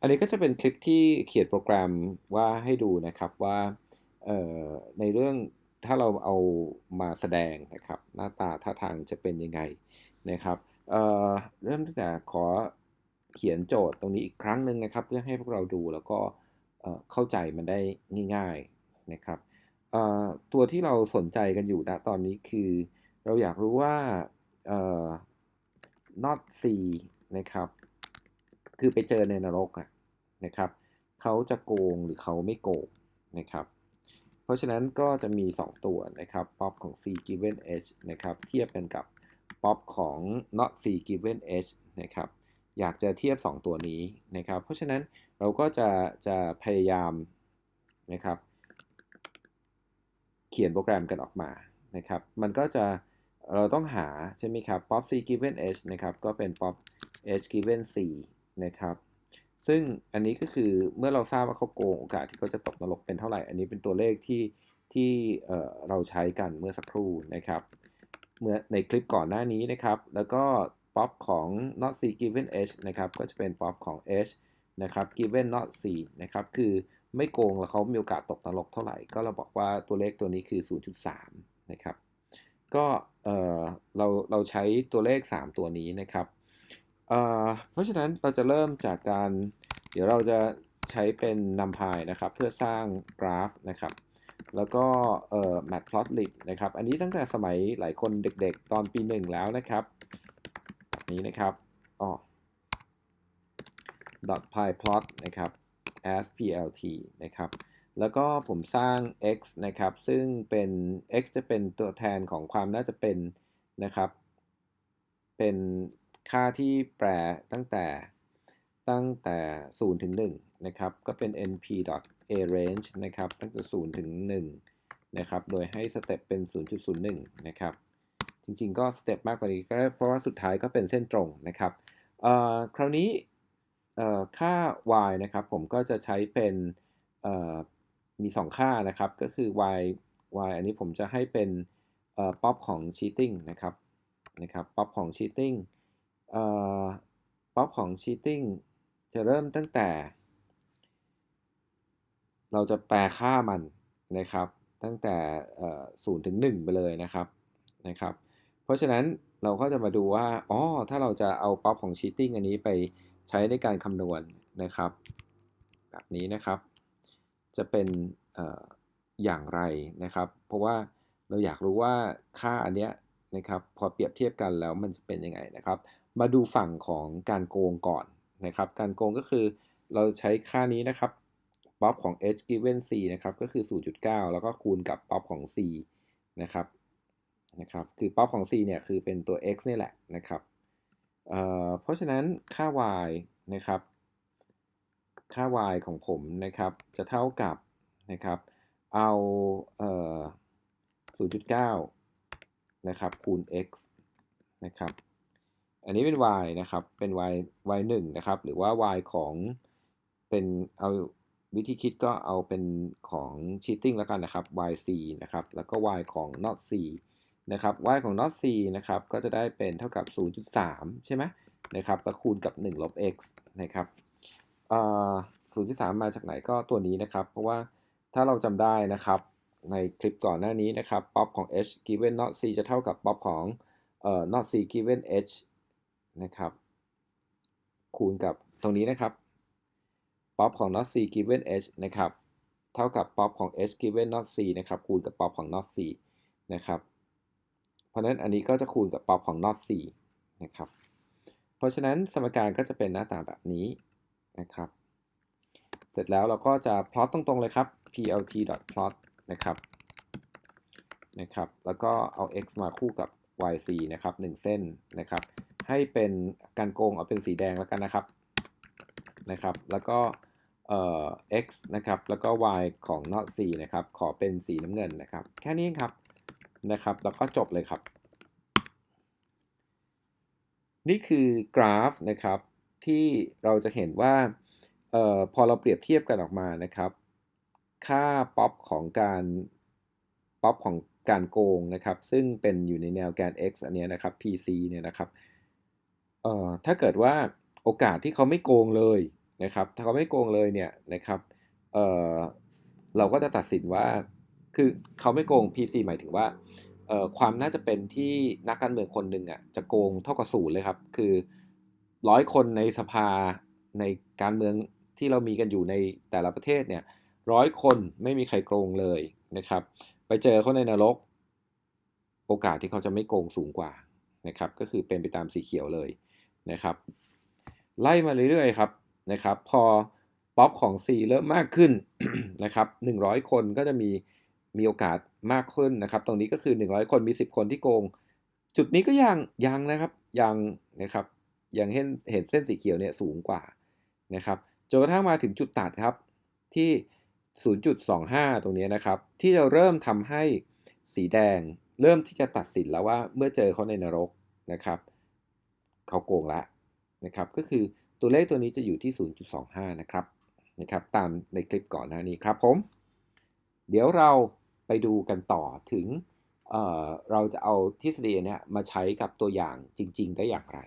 อันนี้ก็จะเป็นคลิปที่เขียนโปรแกรมว่าให้ดูนะครับว่าในเรื่องถ้าเราเอามาแสดงนะครับ หน้าตาท่าทางจะเป็นยังไงนะครับเเริ่มตั้งแต่ขอเขียนโจทย์ตรงนี้อีกครั้งหนึ่งนะครับ เพื่อให้พวกเราดูแล้วก็เเข้าใจมันได้ง่าย ๆนะครับตัวที่เราสนใจกันอยู่ณตอนนี้คือ เราอยากรู้ว่าเอ่อ not c นะครับ คือไปเจอในนรกอะนะครับเขาจะโกงหรือเขาไม่โกงนะครับ เพราะฉะนั้นก็จะมี 2 ตัวนะครับ pop ของ c given h นะครับเทียบกันกับ pop ของ not c given h นะครับอยากจะเทียบ 2 ตัวนี้นะครับ เพราะฉะนั้นเราก็จะจะพยายามนะครับ เขียนโปรแกรมกันออกมานะครับ มันก็จะเราต้องหาใช่ไหมครับ pop c given h นะครับ ก็เป็น pop h given c นะครับ ซึ่งอันนี้ก็คือเมื่อเราทราบว่าเขาโกงโอกาสที่เขาจะตกนรกเป็นเท่าไหร่ อันนี้เป็นตัวเลขที่ที่เราใช้กันเมื่อสักครู่นะครับเมื่อในคลิปก่อนหน้านี้นะครับ แล้วก็ pop ของ not c given h นะครับ ก็จะเป็น pop ของ h นะครับ given not c นะครับ คือไม่โกงแล้วเขามีโอกาสตกนรกเท่าไหร่ ก็เราบอกว่าตัวเลขตัวนี้คือ 0.3 นะครับ ก็เเราเราใช้ตัวเลข 3 ตัวนี้นะครับ เพราะฉะนั้นเราจะเริ่มจากการ เดี๋ยวเราจะใช้เป็น numpy นะครับ เพื่อสร้างกราฟนะครับ แล้วก็เอ่อ matplotlib นะครับ อันนี้ตั้งแต่สมัยหลายคนเด็กๆ ตอนปีหนึ่งแล้วนะครับแบบนี้นะครับอ๋อ .pyplot นะครับ as plt นะครับ แล้วก็ผมสร้าง x นะครับ ซึ่งเป็น x จะเป็นตัวแทนของความน่าจะเป็นนะครับ เป็น ค่าที่แปรตั้งแต่ตั้งแต่ 0 ถึง 1 นะครับ ก็เป็น np.arange นะครับ ตั้งแต่ 0 ถึง 1 นะครับ โดยให้สเต็ปเป็น 0.01 นะครับ จริงๆ ก็สเต็ปมากกว่านี้ก็เพราะว่าสุดท้ายก็เป็นเส้นตรงนะครับคราวนี้ค่า y นะครับ ผมก็จะใช้เป็นมี 2 ค่านะครับ ก็คือ y y อันนี้ผมจะให้เป็นป๊อปของ cheating นะครับ นะครับ ป๊อปของ cheating ป๊อปของ cheating จะเริ่มตั้งแต่ เราจะแปลค่ามันนะครับ ตั้งแต่ศูนย์ถึง1ไปเลยนะครับนะครับ เพราะฉะนั้นเราก็จะมาดูว่า อ๋อ ถ้าเราจะเอาป๊อปของ cheating อันนี้ไปใช้ในการคำนวณนะครับ แบบนี้นะครับ จะเป็นออย่างไรนะครับ เพราะว่าเราอยากรู้ว่าค่าอันเนี้ย นะครับพอเปรียบเทียบกันแล้วมันจะเป็นยังไงนะครับ มาดูฝั่งของการโกงก่อนนะครับ การโกงก็คือเราใช้ค่านี้นะครับป๊อปของ h given c นะครับก็คือ 0.9 แล้วก็คูณกับป๊อปของ c นะครับนะครับคือป๊อปของ c เนี่ยคือเป็นตัว x นี่แหละนะครับเเพราะฉะนั้นค่า y นะครับค่า y ของผมนะครับจะเท่ากับนะครับเอาเอ่อ0.9 นะครับคูณ x นะครับอันนี้เป็น y นะครับเป็น y y 1นะครับหรือว่า y ของเป็นเอาวิธีคิดก็เอาเป็นของ cheating แล้วกันนะครับ yc นะครับแล้วก็ y ของ not c นะครับ y ของ not c นะครับก็จะได้เป็นเท่ากับ 0.3 ใช่ไหมนะครับแล้วคูณกับ 1 ลบ x นะครับ0.3 มาจากไหนก็ตัวนี้นะครับ เพราะว่าถ้าเราจำได้นะครับ ในคลิปก่อนหน้านี้นะครับ pop ของ h given not c จะเท่ากับ pop ของเอ่อ not c given h นะครับ คูณกับตรงนี้นะครับป๊อปของ not c given h นะครับ เท่ากับป๊อปของ h given not c นะครับ คูณกับป๊อปของ not c นะครับ เพราะนั้นอันนี้ก็จะคูณกับป๊อปของ not c นะครับ เพราะฉะนั้นสมการก็จะเป็นหน้าตาแบบนี้นะครับ เสร็จแล้วเราก็จะพลอตตรงๆเลยครับ plt plot นะครับนะครับ แล้วก็เอา x มาคู่กับ yc นะครับ1เส้นนะครับ ให้เป็นการโกงเอาเป็นสีแดงแล้วกันนะครับนะครับ แล้วก็เอ่อ x นะครับ แล้วก็ y ของ not c นะครับ ขอเป็นสีน้ำเงินนะครับ แค่นี้ครับนะครับ แล้วก็จบเลยครับ นี่คือกราฟนะครับที่เราจะเห็นว่าเอ่อพอเราเปรียบเทียบกันออกมานะครับ ค่าป๊อปของการป๊อปของการโกงนะครับ ซึ่งเป็นอยู่ในแนวแกน x อันนี้นะครับ PC เนี่ยนะครับเอ่อถ้าเกิดว่าโอกาสที่เขาไม่โกงเลยนะครับ ถ้าเขาไม่โกงเลยเนี่ยนะครับเอ่อเราก็จะตัดสินว่าคือเขาไม่โกง PC หมายถึงว่าเอ่อความน่าจะเป็นที่นักการเมืองคนหนึ่งอะจะโกงเท่ากับศูนย์เลยครับ คือร้อยคนในสภาในการเมืองที่เรามีกันอยู่ในแต่ละประเทศเนี่ย ร้อยคนไม่มีใครโกงเลยนะครับ ไปเจอเขาในนรก โอกาสที่เขาจะไม่โกงสูงกว่านะครับ ก็คือเป็นไปตามสีเขียวเลยนะครับ ไล่มาเรื่อยๆครับนะครับ พอป๊อปของ C เริ่มมากขึ้นนะครับ100 คนก็จะมีมีโอกาสมากขึ้นนะครับ ตรงนี้ก็คือ 100 คนมี 10 คนที่โกง จุดนี้ก็ยังยังนะครับยังนะครับยังเห็นเห็นเส้นสีเขียวเนี่ยสูงกว่านะครับจนกระทั่งมาถึงจุดตัดครับที่ 0.25 ตรงนี้นะครับ ที่จะเริ่มทำให้สีแดง เริ่มที่จะตัดสินแล้วว่าเมื่อเจอเขาในนรกนะครับเขาโกงละนะครับ ก็คือตัวเลขตัวนี้จะอยู่ที่ 0.25 นะครับนะครับ ตามในคลิปก่อนหน้านี้ครับผม เดี๋ยวเราไปดูกันต่อถึงเเราจะเอาทฤษฎีเนี่ยมาใช้กับตัวอย่างจริง ๆ ได้อย่างไร